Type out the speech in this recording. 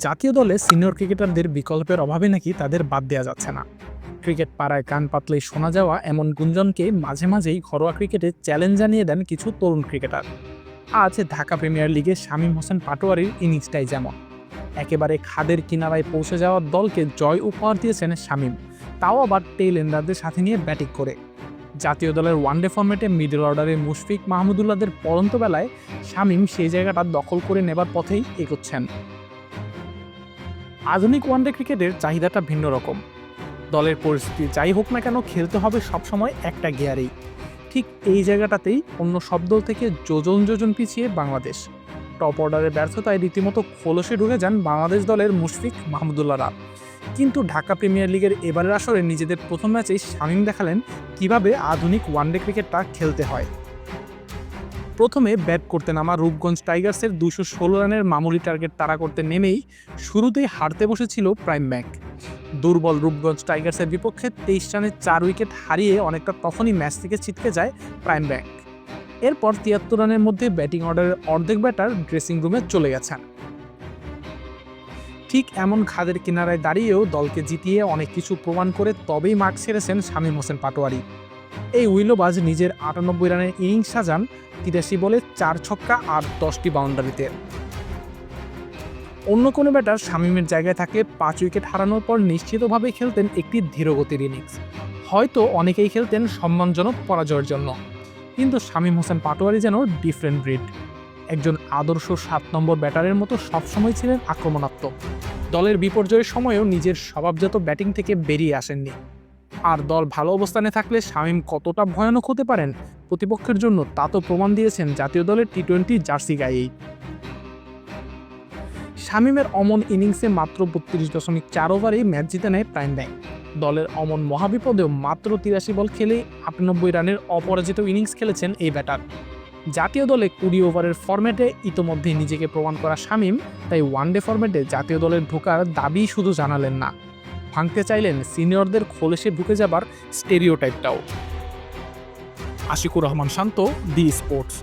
জাতীয় দলে সিনিয়র ক্রিকেটারদের বিকল্পের অভাবে নাকি তাদের বাদ দেওয়া যাচ্ছে না। ক্রিকেট পাড়ায় কান পাতলে শোনা যাওয়া এমন গুঞ্জনকে মাঝে মাঝেই ঘরোয়া ক্রিকেটে চ্যালেঞ্জ জানিয়ে দেন কিছু তরুণ ক্রিকেটার। আজ ঢাকা প্রিমিয়ার লিগে শামীম হোসেন পাটোয়ারির ইনিংসটাই যেমন। একেবারে খাদের কিনারায় পৌঁছে যাওয়ার দলকে জয় উপহার দিয়েছেন শামীম। তাও আবার টেইল এন্ডারদের সাথে নিয়ে ব্যাটিং করে। জাতীয় দলের ওয়ানডে ফর্মেটে মিডল অর্ডারে মুশফিক মাহমুদুল্লাহদের পরন্ত বেলায় শামীম সেই জায়গাটা দখল করে নেবার পথেই এগোচ্ছেন। আধুনিক ওয়ানডে ক্রিকেটের চাহিদাটা ভিন্ন রকম। দলের পরিস্থিতি যাই হোক না কেন খেলতে হবে সবসময় একটা গিয়ারেই। ঠিক এই জায়গাটাতেই অন্য সব দল থেকে যোজন যোজন পিছিয়ে বাংলাদেশ। টপ অর্ডারের ব্যর্থতায় রীতিমতো খোলসে ঢুকে যান বাংলাদেশ দলের মুশফিক মাহমুদুল্লাহরা কিন্তু ঢাকা প্রিমিয়ার লিগের এবারের আসরে নিজেদের প্রথম ম্যাচেই শামীম দেখালেন কীভাবে আধুনিক ওয়ানডে ক্রিকেটটা খেলতে হয়। প্রথমে ব্যাট করতে নামা রূপগঞ্জ টাইগার্সের দুশো ষোলো রানের মামুলি টার্গেট তাড়া করতে নেমেই শুরুতেই হারতে বসেছিল প্রাইম ব্যাংক। দুর্বল রূপগঞ্জ টাইগার্সের বিপক্ষে তেইশ রানে চার উইকেট হারিয়ে অনেকটা তখনই ম্যাচ থেকে ছিটকে যায় প্রাইম ব্যাংক। এরপর তিয়াত্তর রানের মধ্যে ব্যাটিং অর্ডারের অর্ধেক ব্যাটার ড্রেসিং রুমে চলে গেছেন। ঠিক এমন খাদের কিনারায় দাঁড়িয়েও দলকে জিতিয়ে অনেক কিছু প্রমাণ করে তবেই মাঠ ছেড়েছেন শামীম হোসেন পাটোয়ারি। এই উইলোবাজ নিজের আটানব্বই রানের ইনিংস সাজান তিরাশি বলে চার ছক্কা আর দশটি বাউন্ডারিতে। অন্য কোনো ব্যাটার শামীমের জায়গায় থাকে পাঁচ উইকেট হারানোর পর নিশ্চিতভাবে খেলতেন একটি ধীরগতির ইনিংস। হয়তো অনেকেই খেলতেন সম্মানজনক পরাজয়ের জন্য। কিন্তু শামীম হোসেন পাটোয়ারি যেন ডিফারেন্ট ব্রিড একজন আদর্শ সাত নম্বর ব্যাটারের মতো সবসময় ছিলেন আক্রমণাত্মক। দলের বিপর্যয়ের সময়েও নিজের স্বভাবজাত ব্যাটিং থেকে বেরিয়ে আসেননি। আর দল ভালো অবস্থানে থাকলে শামীম কতটা ভয়ানক হতে পারেন প্রতিপক্ষের জন্য তা তো প্রমাণ দিয়েছেন জাতীয় দলের টি টোয়েন্টি জার্সি গায়েই। শামীমের অমন ইনিংসে মাত্র বত্রিশ দশমিক চার ওভারেই ম্যাচ জিতে নেয় প্রাইম ব্যাংক। দলের অমন মহাবিপদেও মাত্র তিরাশি বল খেলে আটানব্বই রানের অপরাজিত ইনিংস খেলেছেন এই ব্যাটার। জাতীয় দলে কুড়ি ওভারের ফরম্যাটে ইতোমধ্যেই নিজেকে প্রমাণ করা শামীম, তাই ওয়ানডে ফরম্যাটে জাতীয় দলের ঢোকার দাবি শুধু জানালেন না। ভাঙতে চাইলেন সিনিয়রদের খোলসে ঢুকে যাবার স্টেরিওটাইপটাও। Ashiqur Rahman Shanto the sports.